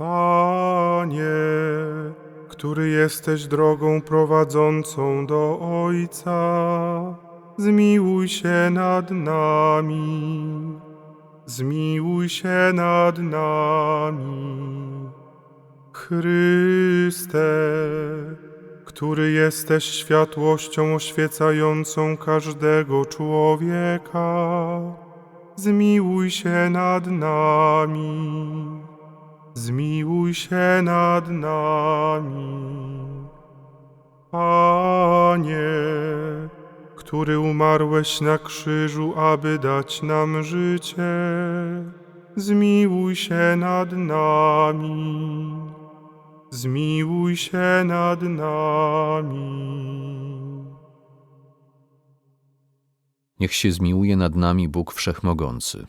Panie, który jesteś drogą prowadzącą do Ojca, zmiłuj się nad nami. Zmiłuj się nad nami. Chryste, który jesteś światłością oświecającą każdego człowieka, zmiłuj się nad nami. Zmiłuj się nad nami. Panie, który umarłeś na krzyżu, aby dać nam życie, zmiłuj się nad nami. Zmiłuj się nad nami. Niech się zmiłuje nad nami Bóg Wszechmogący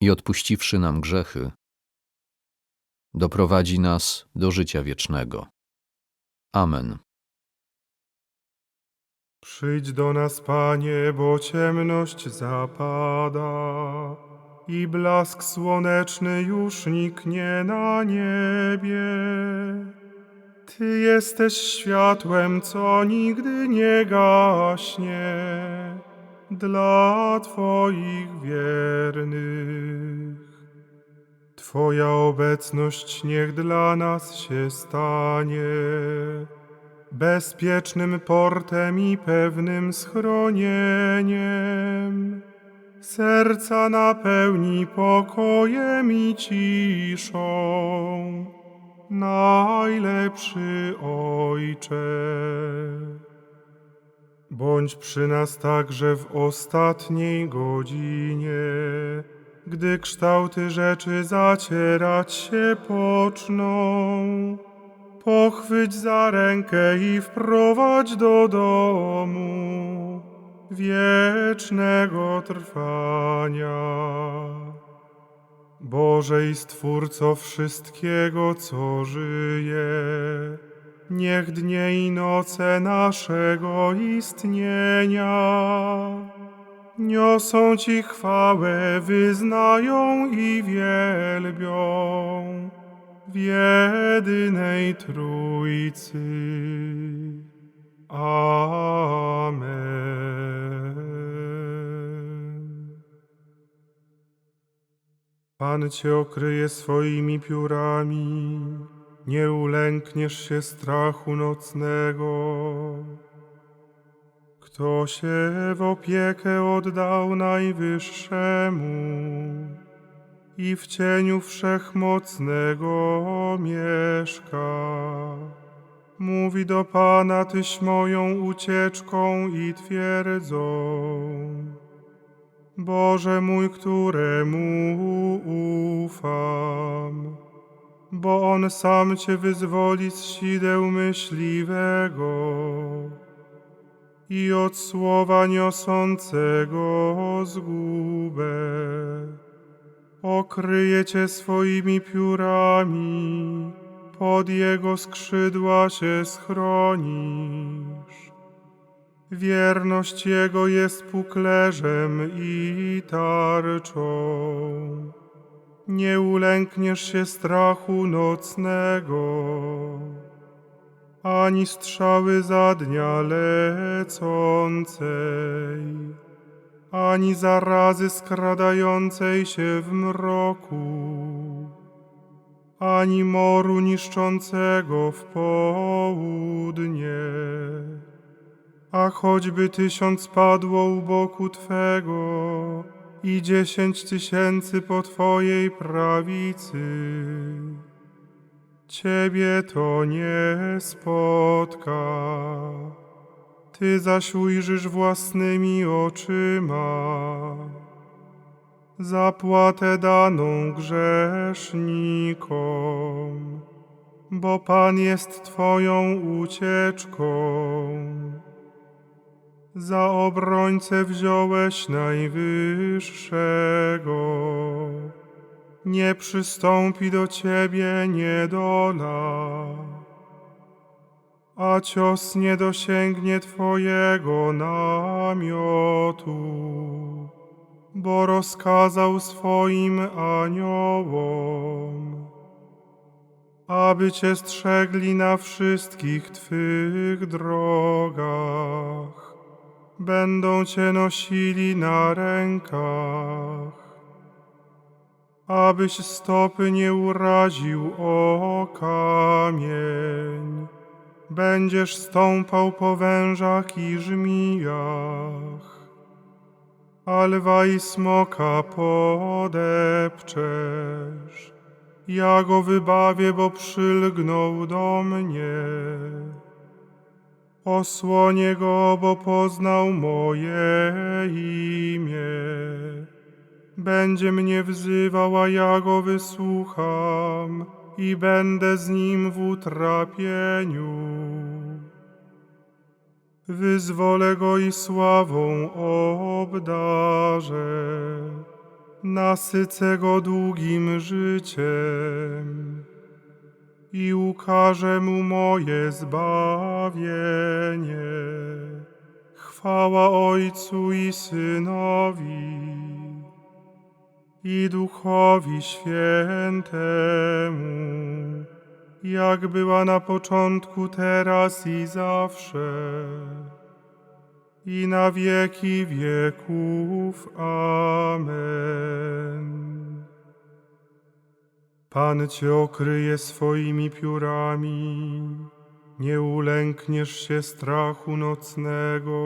i odpuściwszy nam grzechy, doprowadzi nas do życia wiecznego. Amen. Przyjdź do nas, Panie, bo ciemność zapada i blask słoneczny już niknie na niebie. Ty jesteś światłem, co nigdy nie gaśnie dla Twoich wiernych. Twoja obecność niech dla nas się stanie bezpiecznym portem i pewnym schronieniem. Serca napełni pokojem i ciszą, najlepszy Ojcze. Bądź przy nas także w ostatniej godzinie, gdy kształty rzeczy zacierać się poczną. Pochwyć za rękę i wprowadź do domu wiecznego trwania. Boże i Stwórco wszystkiego, co żyje, niech dnie i noce naszego istnienia niosą Ci chwałę, wyznają i wielbią w jedynej Trójcy. Amen. Pan Cię okryje swoimi piórami, nie ulękniesz się strachu nocnego. Kto się w opiekę oddał Najwyższemu i w cieniu Wszechmocnego mieszka. Mówi do Pana, Tyś moją ucieczką i twierdzą. Boże mój, któremu ufam, bo On sam Cię wyzwoli z sideł myśliwego i od słowa niosącego zgubę. Okryje Cię swoimi piórami, pod Jego skrzydła się schronisz. Wierność Jego jest puklerzem i tarczą. Nie ulękniesz się strachu nocnego ani strzały za dnia lecącej, ani zarazy skradającej się w mroku, ani moru niszczącego w południe. A choćby tysiąc padło u boku Twego i dziesięć tysięcy po Twojej prawicy. Ciebie to nie spotka. Ty zaś ujrzysz własnymi oczyma zapłatę daną grzesznikom, bo Pan jest Twoją ucieczką. Za obrońcę wziąłeś najwyższego, nie przystąpi do Ciebie niedola a cios nie dosięgnie Twojego namiotu, bo rozkazał swoim aniołom, aby Cię strzegli na wszystkich Twych drogach, będą Cię nosili na rękach, abyś stopy nie uraził o kamień będziesz stąpał po wężach i żmijach, a lwa i smoka podepczesz. Ja go wybawię, bo przylgnął do mnie. Osłonię go, bo poznał moje imię. Będzie mnie wzywał, a ja go wysłucham i będę z nim w utrapieniu. Wyzwolę go i sławą obdarzę, nasycę go długim życiem i ukażę mu moje zbawienie. Chwała Ojcu i Synowi i Duchowi Świętemu, jak była na początku, teraz i zawsze, i na wieki wieków. Amen. Pan Cię okryje swoimi piórami, nie ulękniesz się strachu nocnego.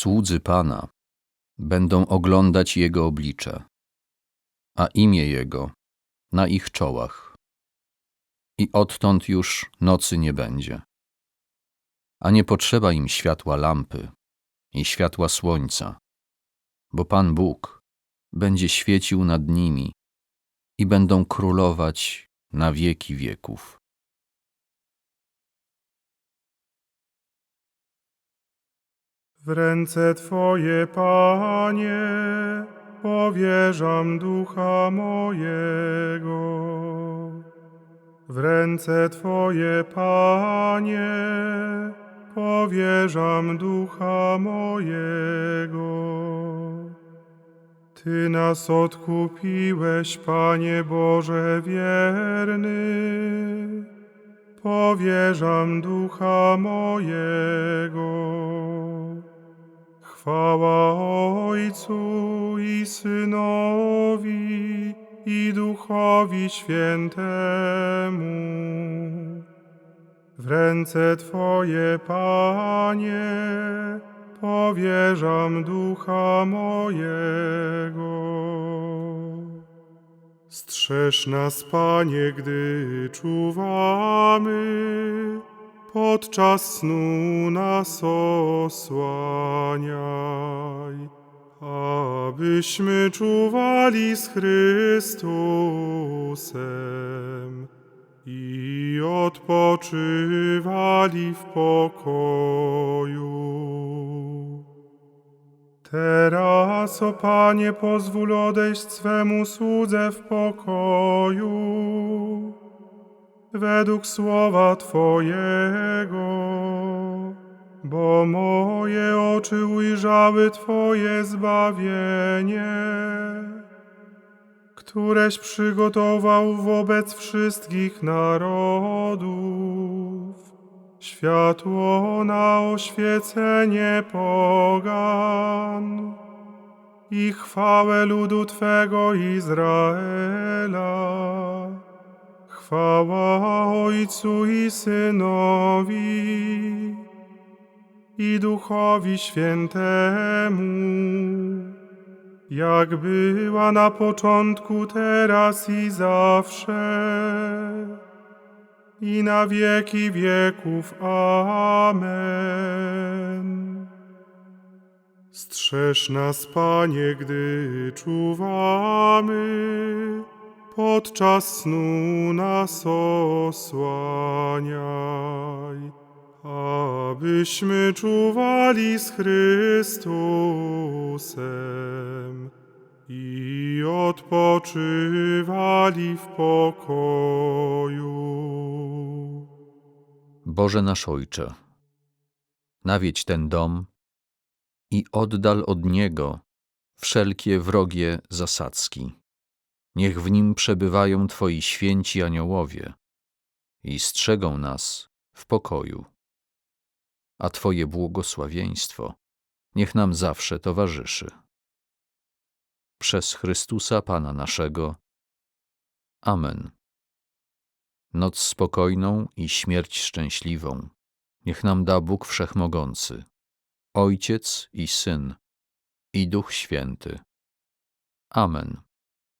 Słudzy Pana będą oglądać Jego oblicze, a imię Jego na ich czołach. I odtąd już nocy nie będzie. A nie potrzeba im światła lampy i światła słońca, bo Pan Bóg będzie świecił nad nimi i będą królować na wieki wieków. W ręce Twoje, Panie, powierzam ducha mojego. W ręce Twoje, Panie, powierzam ducha mojego. Ty nas odkupiłeś, Panie Boże wierny. Powierzam ducha mojego. Chwała Ojcu i Synowi i Duchowi Świętemu. W ręce Twoje, Panie, powierzam ducha mojego. Strzeż nas, Panie, gdy czuwamy, podczas snu nas osłaniaj, abyśmy czuwali z Chrystusem i odpoczywali w pokoju. Teraz, o Panie, pozwól odejść swemu słudze w pokoju, według słowa Twojego, bo moje oczy ujrzały Twoje zbawienie, któreś przygotował wobec wszystkich narodów światło na oświecenie pogan i chwałę ludu Twego Izraela. Chwała Ojcu i Synowi i Duchowi Świętemu, jak była na początku, teraz i zawsze, i na wieki wieków. Amen. Strzeż nas, Panie, gdy czuwamy, podczas snu nas osłaniaj, abyśmy czuwali z Chrystusem i odpoczywali w pokoju. Boże nasz Ojcze, nawiedź ten dom i oddal od niego wszelkie wrogie zasadzki. Niech w nim przebywają Twoi święci aniołowie i strzegą nas w pokoju. A Twoje błogosławieństwo niech nam zawsze towarzyszy. Przez Chrystusa Pana naszego. Amen. Noc spokojną i śmierć szczęśliwą niech nam da Bóg Wszechmogący, Ojciec i Syn i Duch Święty. Amen.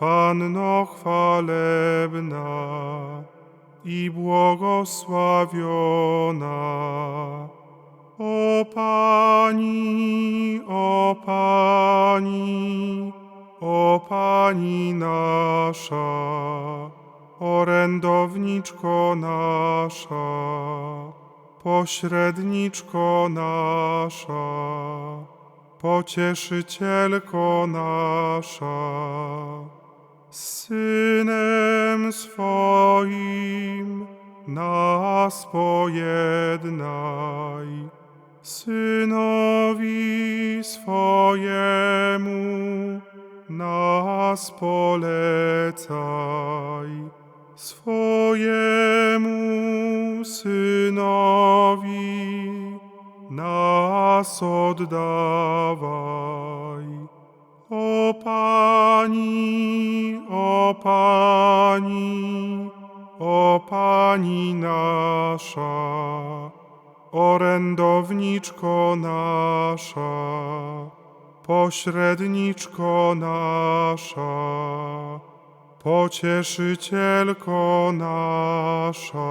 Panno chwalebna i błogosławiona. O Pani, o Pani, o Pani nasza, orędowniczko nasza, pośredniczko nasza, pocieszycielko nasza Synem swoim nas pojednaj, Synowi swojemu nas polecaj, swojemu Synowi nas oddawaj. O Pani, o Pani, o Pani nasza, orędowniczko nasza, pośredniczko nasza, pocieszycielko nasza.